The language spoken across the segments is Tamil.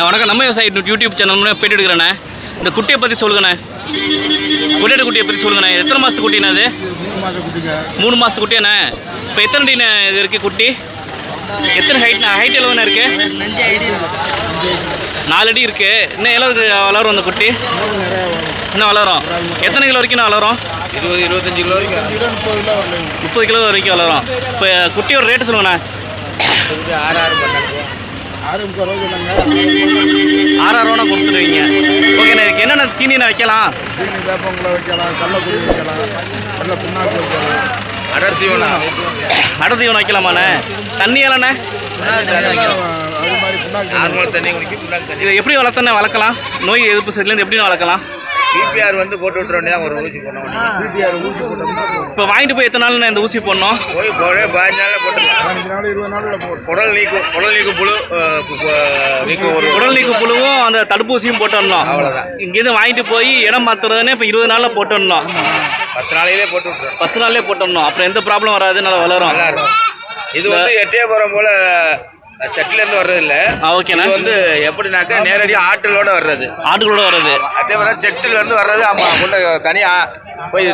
நான் வணக்கம். நம்ம விவசாயி யூடியூப் சேனல் மூலம் பேட்டி எடுக்கிறேண்ணே இந்த குட்டியை பற்றி சொல்லுங்கண்ணே. கொடியாடு குட்டியை பற்றி சொல்லுங்கண்ணே. எத்தனை மாதத்து குட்டிண்ணே அது? மூணு மாதத்து குட்டியாண்ணே. இப்போ எத்தனை அடிண்ணே இது இருக்குது குட்டி? எத்தனை ஹைட்ண்ணே ஹைட் எவ்வளோண்ணே இருக்குது நாலு அடி இருக்குது இன்னும் எவ்வளோக்கு வளரும் அந்த குட்டி? இன்னும் வளரும். எத்தனை கிலோ வரைக்கும் நான் வளரும்? இருபது இருபத்தஞ்சு கிலோ வரைக்கும் முப்பது கிலோ வரைக்கும் வளரும். இப்போ குட்டியோட ரேட்டு சொல்லுங்கண்ணே. இது ஆறு முப்பது ரூபா சொன்னாங்க ஆறாயிரரூவா கொடுத்துருவீங்க ஓகேண்ணே இதுக்கு என்னென்ன வைக்கலாம்? தீனி வைக்கலாம் கடலக்குடி வைக்கலாம் புண்ணாக்கு வைக்கலாம். அடர்த்தி வேணா அடை தீவனம் வைக்கலாமாண்ணே தண்ணி எல்லாம் அது மாதிரி புண்ணாக்கு தண்ணி. நார்மல் தண்ணி புண்ணாக்கு தண்ணி. இதை எப்படி வளர்த்தனே வளர்க்கலாம்? நோய் எதிர்ப்பு சைட்லேருந்து எப்படி வளர்க்கலாம்? பிபிஆர் வந்து போட்டு விட்டுற வேண்டியதான் ஒரு ஊசி போட வேண்டியது பிடிஆர் ஊசி போட்டோம்னா. இப்போ வாங்கிட்டு போய் எத்தனை நாள் இந்த ஊசி போடணும்? போய் போய் பதினஞ்சு நாளில் போட்டுடலாம் பதினஞ்சு நாள் இருபது நாளில் போடும் குடல் நீக்கும் குடல் நீக்கும் புழு அஹ், கு- கு- நீக்கும் ஒரு உடல் நீக்கு புழுவும் அந்த தடுப்பூசியும் போட்டுடணும். அவ்வளவுதான். இங்கேருந்து வாங்கிட்டு போய் இடம் மாத்துறதுன்னு இப்போ இருபது நாளில் போட்டுடணும். பத்து நாளையிலே போட்டு விட்டுறோம் பத்து நாள்லேயே போட்டுடணும். அப்புறம் எந்த ப்ராப்ளம் வராது நல்லா வளரும். இது வந்து எட்டயபுரம் போல செட்டில இருந்து வர்றது இல்ல ஓகேண்ணே வந்து எப்படினாக்கா நேரடியாக ஆட்டுகளோட வர்றது. ஆட்டுகளோட வர்றது. அதே மாதிரி செட்டில் இருந்து வர்றது. ஆமா முன்ன தனியா போய்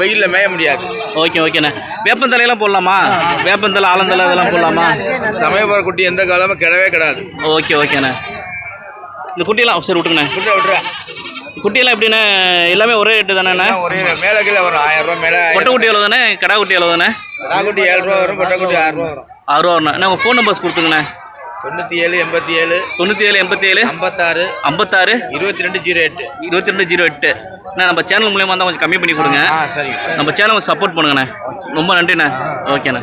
வெயில்ல மேய முடியாது. ஓகே ஓகேண்ணே வேப்பந்தலையெல்லாம் போடலாமா? வேப்பந்தலை ஆலந்தலை இதெல்லாம் போடலாமா? சமயபுர குட்டி எந்த காலமும் கிடவே கிடாது. ஓகே ஓகேண்ணே இந்த குட்டியெல்லாம் சரி விட்டுங்கண்ணே விட்டுற விட்டுற குட்டியெல்லாம் எப்படிண்ணே? எல்லாமே ஒரே ரேட்டு தானேண்ணே ஒரே மேல கீழே வரும். ஆயிரம் ரூபாய் மேல பொட்டை குட்டி எவ்வளோ தானே கடா குட்டி எவ்வளோ தானே குட்டி ஏழு ரூபா வரும் குட்டி ஆறு ரூபா வரும். ஆறு ரூபா வரணும் அண்ணா உங்கள் ஃபோன் நம்பர்ஸ் கொடுத்துங்கண்ணே தொண்ணூத்தி ஏழு எண்பத்தி ஏழு தொண்ணூற்றி ஏழு எண்பத்தி ஏழு ஐம்பத்தாறு ஐம்பத்தாறு இருபத்தி ரெண்டு ஜீரோ எட்டு. இருபத்தி ரெண்டு ஜீரோ எட்டு. அண்ணா நம்ம சேனல் மூலியமாக இருந்தால் கொஞ்சம் கம்மி பண்ணி கொடுங்க. நம்ம சேனல் சப்போர்ட் பண்ணுங்கண்ணே. ரொம்ப நன்றிண்ணே. ஓகேண்ணே.